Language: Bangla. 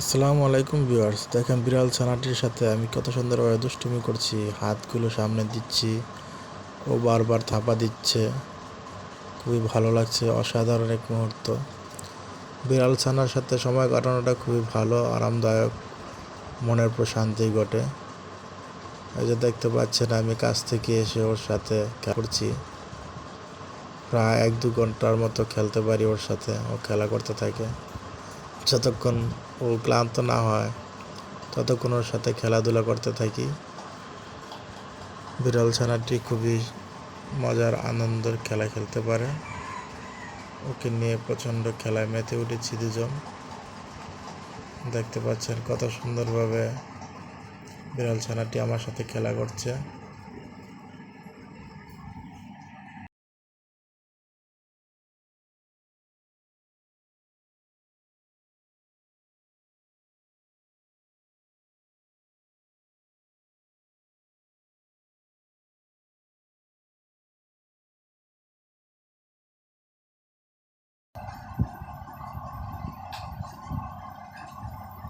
আসসালামু আলাইকুম ভিউয়ার্স। দেখেন বিড়াল ছানাটির সাথে আমি কত সুন্দরভাবে দুষ্টুমি করছি। হাতগুলো সামনে দিচ্ছি ও বারবার থাপা দিচ্ছে। খুবই ভালো লাগছে, অসাধারণ এক মুহূর্ত। বিড়াল ছানার সাথে সময় কাটানোটা খুবই ভালো, আরামদায়ক, মনের প্রশান্তি ঘটে। এই যে দেখতে পাচ্ছেন, আমি কাছ থেকে এসে ওর সাথে করছি। প্রায় এক দু ঘণ্টার মতো খেলতে পারি ওর সাথে, ও খেলা করতে থাকে। যতক্ষণ ও ক্লান্ত না হয়, ততক্ষণ ওর সাথে খেলাধুলা করতে থাকি। বিড়াল ছানাটি খুবই মজার আনন্দের খেলা খেলতে পারে। ওকে নিয়ে প্রচণ্ড খেলায় মেতে উঠেছি দুজন। দেখতে পাচ্ছেন কত সুন্দরভাবে বিড়াল ছানাটি আমার সাথে খেলা করছে।